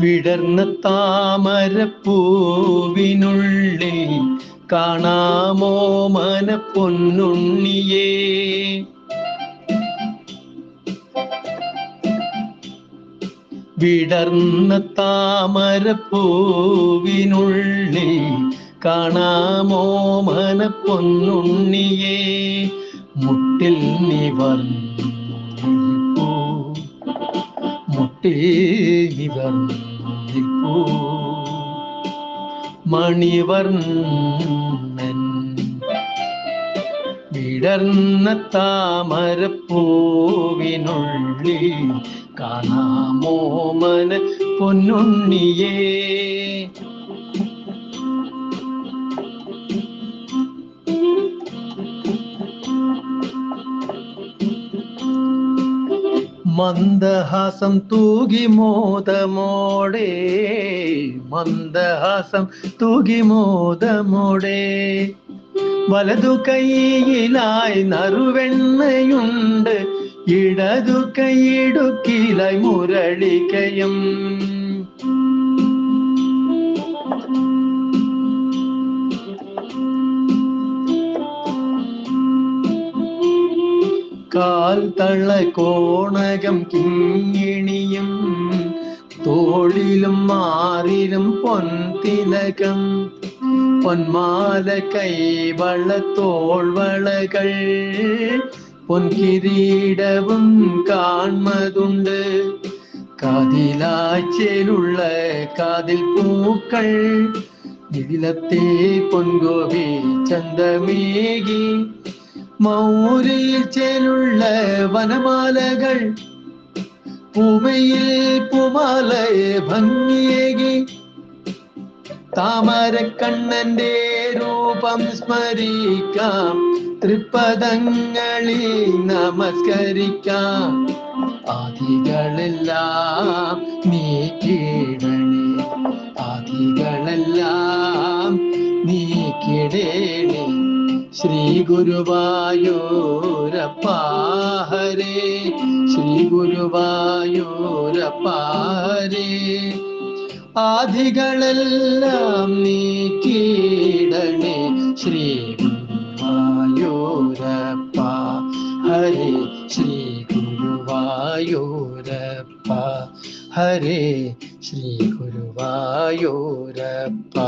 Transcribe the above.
വിടർന്ന താമരപ്പൂവിനുള്ളിൽ കാണാമോ മന വിടർന്ന താമരപ്പൂവിനുള്ളിൽ കാണാമോ മനപ്പൊന്നുണ്ണിയെ? പൊന്നുണ്ണിയേ മുട്ടിൽ നിവർന്നു മുട്ടിൽ നിവർന്നിപ്പൂ മണിവർണൻ വിടർന്ന താമരപ്പൂവിനുള്ളിൽ കാണാമോ മന പൊന്നുണ്ണിയേ? മന്ദഹാസം തൂകി മോദമോടെ മന്ദഹാസം തൂകി മോദമോടെ. വലതു കൈയിലായി നറുവെണ്ണയുണ്ട് ഇടതു കൈയിടുക്കിലായി മുരളികയും. കാൽ തള്ള കോണകം കിങ്ങിണിയും തോളിലും മാറിലും പൊൻതിലകം பொன்மால கைவள தோள்வளகள் பொன் கிரீடவும் காண்மதுண்டு. காதிலாச்சேலுள்ள காதில் பூக்கள் நிலத்தே பொன்கோவி சந்தமேகி. மௌரில் சேலுள்ள வனமாலகள் பூமையில் பூமாலை பங்கியேகி താമരക്കണ്ണന്റെ രൂപം സ്മരിക്കാം. തൃപ്പദങ്ങളിൽ നമസ്കരിക്കാം. ആദികളെല്ലാം നീ നീക്കിടണേ ആദികളെല്ലാം നീ നീക്കിടേണേ ശ്രീ ഗുരുവായൂരപ്പാഹരേ ശ്രീ ഗുരുവായൂരപ്പ ഹരേ. ആദികളെല്ലാം നീക്കിടണേ ശ്രീ ഗുരുവായൂരപ്പ. ഹരേ ശ്രീ ഗുരുവായൂരപ്പ. ഹരേ ശ്രീ ഗുരുവായൂരപ്പ.